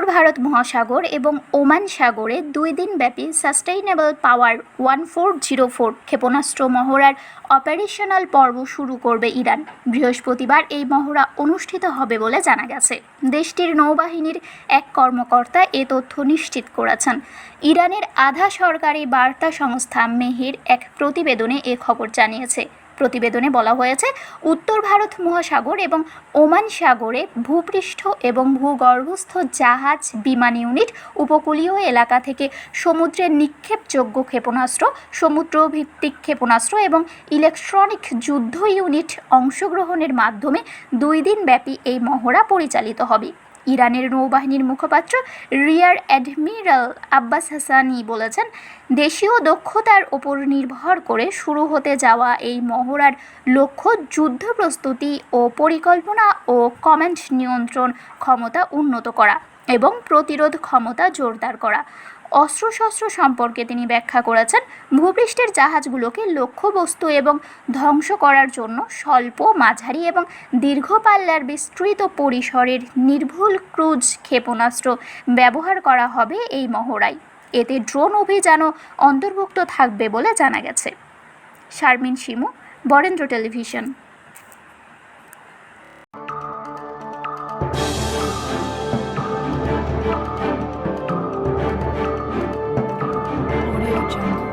উত্তর ভারত মহাসাগর এবং ওমান সাগরে দুই দিনব্যাপী sustainable power one four zero four ক্ষেপণাস্ত্র মহড়ার অপারেশনাল পর্ব শুরু করবে ইরান। বৃহস্পতিবার এই মহড়া অনুষ্ঠিত হবে বলে জানা গেছে। দেশটির নৌবাহিনীর এক কর্মকর্তা এ তথ্য নিশ্চিত করেছেন। ইরানের আধা সরকারি বার্তা সংস্থা মেহির এক প্রতিবেদনে এ খবর জানিয়েছে। প্রতিবেদনে বলা হয়েছে, উত্তর ভারত মহাসাগর এবং ওমান সাগরে ভূপৃষ্ঠ এবং ভূগর্ভস্থ জাহাজ, বিমান ইউনিট, উপকূলীয় এলাকা থেকে সমুদ্রের নিক্ষেপযোগ্য ক্ষেপণাস্ত্র সমুদ্র ভিত্তিক ক্ষেপণাস্ত্র এবং ইলেকট্রনিক যুদ্ধ ইউনিট অংশগ্রহণের মাধ্যমে দুই দিন ব্যাপী এই মহড়া পরিচালিত হবে। ইরানের নৌবাহিনীর মুখপাত্র রিয়ার অ্যাডমিরাল আব্বাস হাসানি বলেছেন, দেশীয় দক্ষতার ওপর নির্ভর করে শুরু হতে যাওয়া এই মহড়ার লক্ষ্য যুদ্ধ প্রস্তুতি ও পরিকল্পনা ও কমেন্ট নিয়ন্ত্রণ ক্ষমতা উন্নত করা। এবং প্রতিরোধ ক্ষমতা জোরদার করা। অস্ত্রশস্ত্র সম্পর্কে তিনি ব্যাখ্যা করেছেন, ভূপৃষ্ঠের জাহাজগুলোকে লক্ষ্যবস্তু এবং ধ্বংস করার জন্য স্বল্প, মাঝারি এবং দীর্ঘ পাল্লার বিস্তৃত পরিসরের নির্ভুল ক্রুজ ক্ষেপণাস্ত্র ব্যবহার করা হবে এই মহড়ায়। এতে ড্রোন অভিযানও অন্তর্ভুক্ত থাকবে বলে জানা গেছে। শারমিন শিমু, বরেন্দ্র টেলিভিশন। 嗯。